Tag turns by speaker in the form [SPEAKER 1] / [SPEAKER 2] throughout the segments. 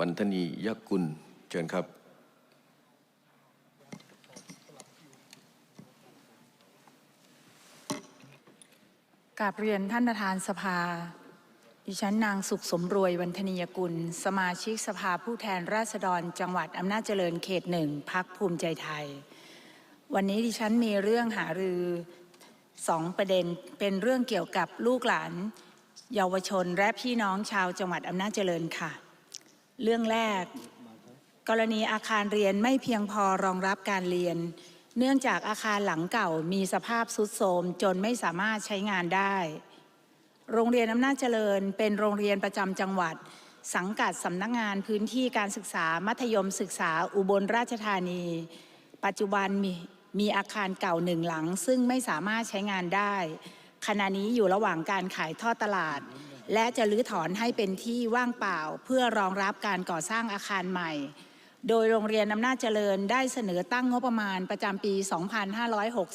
[SPEAKER 1] วันธนียกุลเชิญครับ
[SPEAKER 2] กราบเรียนท่านประธานสภา ดิฉันนางสุขสมรวยวันธนียกุล สมาชิกสภาผู้แทนราษฎรจังหวัดอำนาจเจริญเขตหนึ่งพักภูมิใจไทย วันนี้ดิฉันมีเรื่องหารือสองประเด็นเป็นเรื่องเกี่ยวกับลูกหลาน เยาวชนและพี่น้องชาวจังหวัดอำนาจเจริญค่ะ เรื่องแรก กรณีอาคารเรียนไม่เพียงพอรองรับการเรียน เนื่องจากอาคารหลังเก่ามีสภาพทรุดโทรมจนไม่สามารถใช้งานได้ โรงเรียนอำนาจเจริญ เป็นโรงเรียนประจำจังหวัด สังกัดสำนักงานพื้นที่การศึกษามัธยมศึกษาอุบลราชธานี ปัจจุบันมีมีอาคารเก่าหนึ่งหลัง ซึ่งไม่สามารถใช้งานได้ขณะนี้อยู่ระหว่างการขายทอดตลาด และจะรื้อถอนให้เป็นที่ว่างเปล่าเพื่อรองรับการก่อสร้างอาคารใหม่ โดยโรงเรียนอำนาจเจริญได้เสนอตั้งงบประมาณประจำปี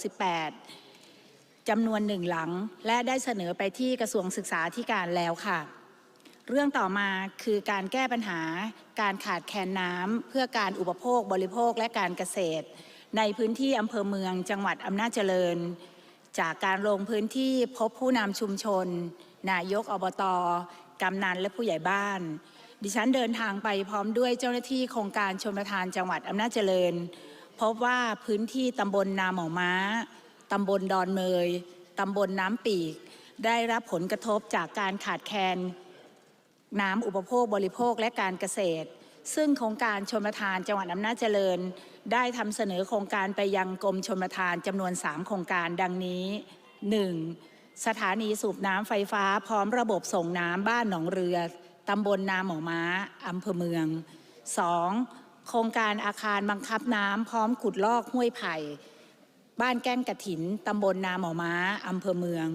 [SPEAKER 2] 2568 จำนวนหนึ่งหลัง และได้เสนอไปที่กระทรวงศึกษาธิการแล้วค่ะ เรื่องต่อมาคือการแก้ปัญหา การขาดแคลนน้ำเพื่อการอุปโภคบริโภคและการเกษตร ในพื้นที่อำเภอเมืองจังหวัดอำนาจเจริญ จากการลงพื้นที่พบผู้นำชุมชน นายกอบตกำนันและผู้ใหญ่บ้าน ดิฉันเดินทางไปพร้อมด้วยเจ้าหน้าที่โครงการชมประทานจังหวัดอำนาจเจริญ พบว่าพื้นที่ตำบลนาหมอม้าตำบลดอนเมยตำบลน้ำปีก ได้รับผลกระทบจากการขาดแคลนน้ำอุปโภคบริโภคและการเกษตร ซึ่งโครงการชมประทานจังหวัดอำนาจเจริญ ได้ทำเสนอโครงการไปยังกรมชมประทานจำนวน 3 โครงการดังนี้ 1. สถานีสูบน้ำไฟฟ้าพร้อมระบบส่งน้ำบ้านหนองเรือ ตำบลนาหมอม้าอำเภอเมือง 2. โครงการอาคารบังคับน้ำพร้อมขุดลอกห้วยไผ่ บ้านแก้งกระถิน ตำบลนาหมอม้าอำเภอเมือง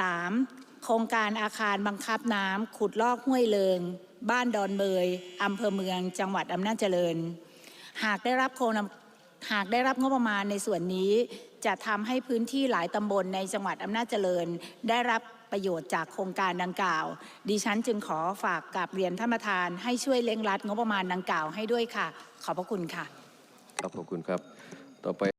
[SPEAKER 2] 3. โครงการอาคารบังคับน้ำขุดลอกห้วยเลิง บ้านดอนเมยอำเภอเมือง จังหวัดอำนาจเจริญ หากได้รับโครงหากได้รับงบประมาณในส่วนนี้ จะทำให้พื้นที่หลายตำบลในจังหวัดอำนาจเจริญ ได้รับประโยชน์จากโครงการดังกล่าว ดิฉันจึงขอฝากกับเรียนท่านประธาน ให้ช่วยเร่งรัดงบประมาณดังกล่าวให้ด้วยค่ะ ขอบพระคุณค่ะ
[SPEAKER 1] ครับขอบคุณครับ ต่อไป